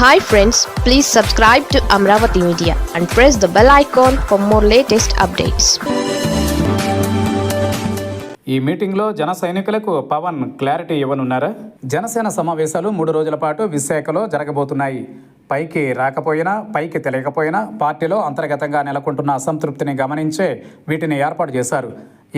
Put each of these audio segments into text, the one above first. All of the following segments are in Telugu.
Hi friends please subscribe to Amaravati media and press the bell icon for more latest updates ఈ మీటింగ్లో జన సైనికులకు పవన్ క్లారిటీ ఇవ్వనున్నారా? జనసేన సమావేశాలు మూడు రోజుల పాటు విశాఖలో జరగబోతున్నాయి. పైకి రాకపోయినా పైకి తెలియకపోయినా పార్టీలో అంతర్గతంగా నెలకొంటున్న అసంతృప్తిని గమనించే వీటిని ఏర్పాటు చేశారు.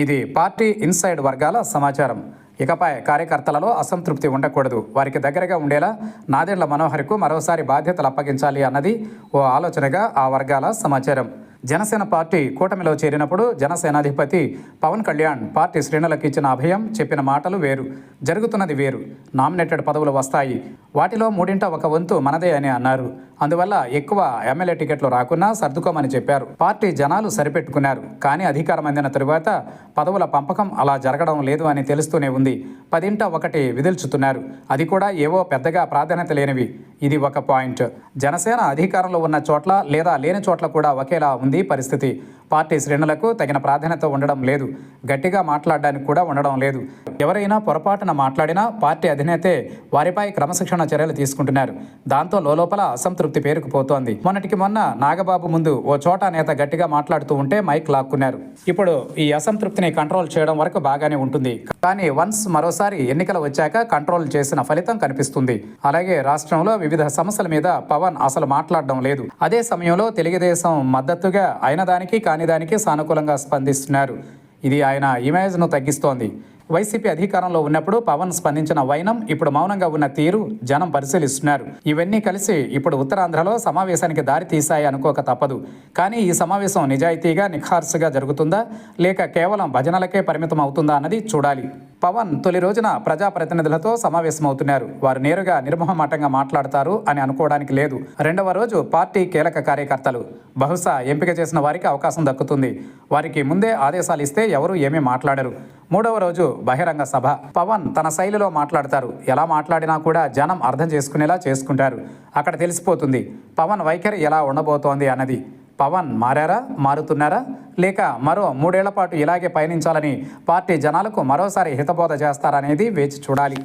ఇది పార్టీ ఇన్సైడ్ వర్గాల సమాచారం. ఇకపై కార్యకర్తలలో అసంతృప్తి ఉండకూడదు. వారికి దగ్గరగా ఉండేలా నాదెండ్ల మనోహర్కు మరోసారి బాధ్యతలు అప్పగించాలి అన్నది ఓ ఆలోచనగా ఆ వర్గాల సమాచారం. జనసేన పార్టీ కూటమిలో చేరినప్పుడు జనసేనాధిపతి పవన్ కళ్యాణ్ పార్టీ శ్రేణులకు ఇచ్చిన అభయం చెప్పిన మాటలు వేరు. జరుగుతున్నది వేరు. నామినేటెడ్ పదవులు వస్తాయి. వాటిలో మూడింట ఒక వంతు మనదే అని అన్నారు. అందువల్ల ఎక్కువ ఎమ్మెల్యే టికెట్లు రాకున్నా సర్దుకోమని చెప్పారు. పార్టీ జనాలు సరిపెట్టుకున్నారు. కానీ అధికారం అందిన తరువాత పదవుల పంపకం అలా జరగడం లేదు అని తెలుస్తూనే ఉంది. పదింట ఒకటి విదిల్చుతున్నారు. అది కూడా ఏవో పెద్దగా ప్రాధాన్యత లేనివి. ఇది ఒక పాయింట్. జనసేన అధికారంలో ఉన్న చోట్ల లేదా లేని చోట్ల కూడా ఒకేలా ఉంది పరిస్థితి. పార్టీ శ్రేణులకు తగిన ప్రాధాన్యత ఉండడం లేదు. గట్టిగా మాట్లాడడానికి కూడా ఉండడం లేదు. ఎవరైనా పొరపాటున మాట్లాడినా పార్టీ అధినేతే వారిపై క్రమశిక్షణ చర్యలు తీసుకుంటున్నారు. దాంతో లోపల అసంతృప్తి పేరుకుపోతోంది మొన్నటికి మొన్న నాగబాబు ముందు ఓ చోట నేత గట్టిగా మాట్లాడుతూ ఉంటే మైక్ లాక్కున్నారు. ఇప్పుడు ఈ అసంతృప్తిని కంట్రోల్ చేయడం వరకు బాగానే ఉంటుంది. కానీ వన్స్ మరోసారి ఎన్నికలు వచ్చాక కంట్రోల్ చేసిన ఫలితం కనిపిస్తుంది. అలాగే రాష్ట్రంలో వివిధ సమస్యల మీద పవన్ అసలు మాట్లాడడం లేదు. అదే సమయంలో తెలుగుదేశం మద్దతుగా అయిన దానికి కానీ దానికి సానుకూలంగా స్పందిస్తున్నారు. ఇది ఆయన ఇమేజ్ను తగ్గిస్తోంది. వైసీపీ అధికారంలో ఉన్నప్పుడు పవన్ స్పందించిన వైనం ఇప్పుడు మౌనంగా ఉన్న తీరు జనం పరిశీలిస్తున్నారు. ఇవన్నీ కలిసి ఇప్పుడు ఉత్తరాంధ్రలో సమావేశానికి దారి తీశాయి అనుకోక తప్పదు. కానీ ఈ సమావేశం నిజాయితీగా నిఖార్సుగా జరుగుతుందా? లేక కేవలం భజనలకే పరిమితం అవుతుందా అన్నది చూడాలి. పవన్ తొలి రోజున ప్రజాప్రతినిధులతో సమావేశమవుతున్నారు. వారు నేరుగా నిర్మోహమాటంగా మాట్లాడతారు అని అనుకోవడానికి లేదు. రెండవ రోజు పార్టీ కీలక కార్యకర్తలు. బహుశా ఎంపిక చేసిన వారికి అవకాశం దక్కుతుంది. వారికి ముందే ఆదేశాలు ఇస్తే ఎవరు ఏమీ మాట్లాడరు. మూడవ రోజు బహిరంగ సభ. పవన్ తన శైలిలో మాట్లాడతారు. ఎలా మాట్లాడినా కూడా జనం అర్థం చేసుకునేలా చేసుకుంటారు. అక్కడ తెలిసిపోతుంది. పవన్ వైఖరి ఎలా ఉండబోతోంది అన్నది. పవన్ మారారా మారుతున్నారా? లేక మరో మూడేళ్ళ పాటు ఇలాగే పయనించాలని పార్టీ జనాలకు మరోసారి హితబోధ చేస్తారనేది వేచి చూడాలి.